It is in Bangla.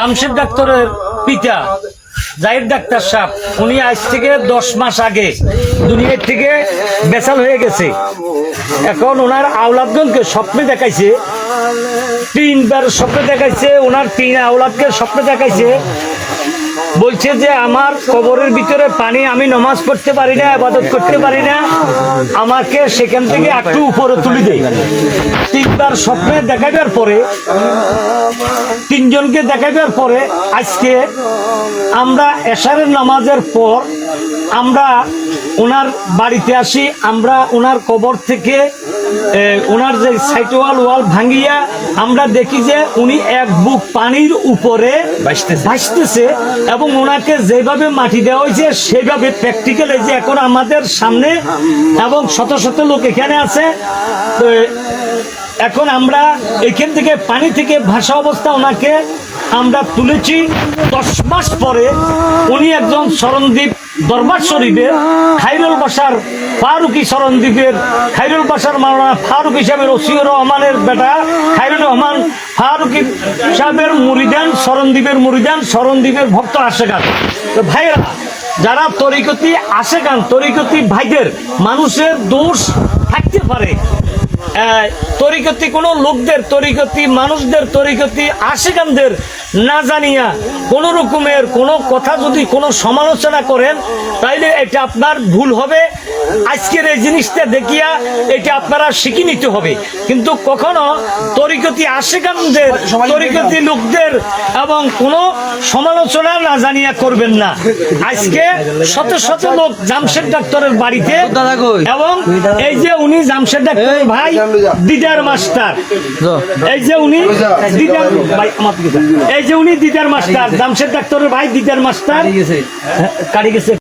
জামশেদ ডাক্তারের পিতা জাহির ডাক্তার সাহেব, উনি আজ থেকে দশ মাস আগে দুনিয়ার থেকে বেসাল হয়ে গেছে। এখন ওনার আওলাদগণকে স্বপ্নে দেখাইছে, তিনবার স্বপ্নে দেখাইছে, ওনার তিন আওলাদকে স্বপ্নে দেখাইছে। বলছে যে আমার কবরের ভিতরে পানি আমি নমাজ পড়তে পারি না আবাদত করতে পারি না। আমাকে সেখান থেকে একটু উপরে তুলে দেয় তিনবার স্বপ্নে দেখাবার পরে, তিনজনকে দেখাবার পরে আজকে আমরা এশারের নামাজের পর আমরা ওনার বাড়িতে আসি আমরা ওনার কবর থেকে ওনার যে সাইট ওয়াল ওয়াল ভাঙিয়া আমরা দেখি যে উনি এক বুক পানির উপরে ভাসতেছে। এবং ওনাকে যেভাবে মাটি দেওয়া হয়েছে সেভাবে প্র্যাকটিক্যাল এই যে এখন আমাদের সামনে এবং শত শত লোক এখানে আছে। তো এখন আমরা এখান থেকে পানি থেকে ভাসা অবস্থা ওনাকে আমরা তুলেছি। দশ মাস পরে উনি একজন স্মরণদ্বীপ দরবার শরীফের খাইরুল বাসার ফারুকি স্মরণদ্বীপের খাইরুল বাসার মাওলানা ফারুক হিসাবের ওসিউর রহমানের বেটা খাইরুল রহমান ফারুকি সাহেবের মুরিদান স্মরণদ্বীপের মুরিদান স্মরণদ্বীপের ভক্ত আশেখান তো ভাইরা যারা তরিকতি আশেখান তরিকতি ভাইদের মানুষের দোষ থাকতে পারে তরিকতি কোনো লোকদের তরিকতি, মানুষদের তরিকতি, আশিকানদের না জানিয়া কোন রকমের কোনো কথা যদি কোনো সমালোচনা করেন, তাইলে এটা আপনার ভুল হবে। আজকের এই জিনিসটা দেখিয়া এটা আপনারা শিখে নিতে হবে। কিন্তু কখনো তরিকতি আশেকানদের তরিকতি লোকদের এবং কোনো সমালোচনা না জানিয়া করবেন না। আজকে শত শত লোক জামশেদ ডাক্তারের বাড়িতে এবং এই যে উনি জামশেদ ডাক্তারের ভাই দিদার মাস্টার। এই যে উনি দিদার ভাই। এই যে উনি দিদার মাস্টার জামশেদ ডাক্তারের ভাই দিদার মাস্টার। কারি গেছে।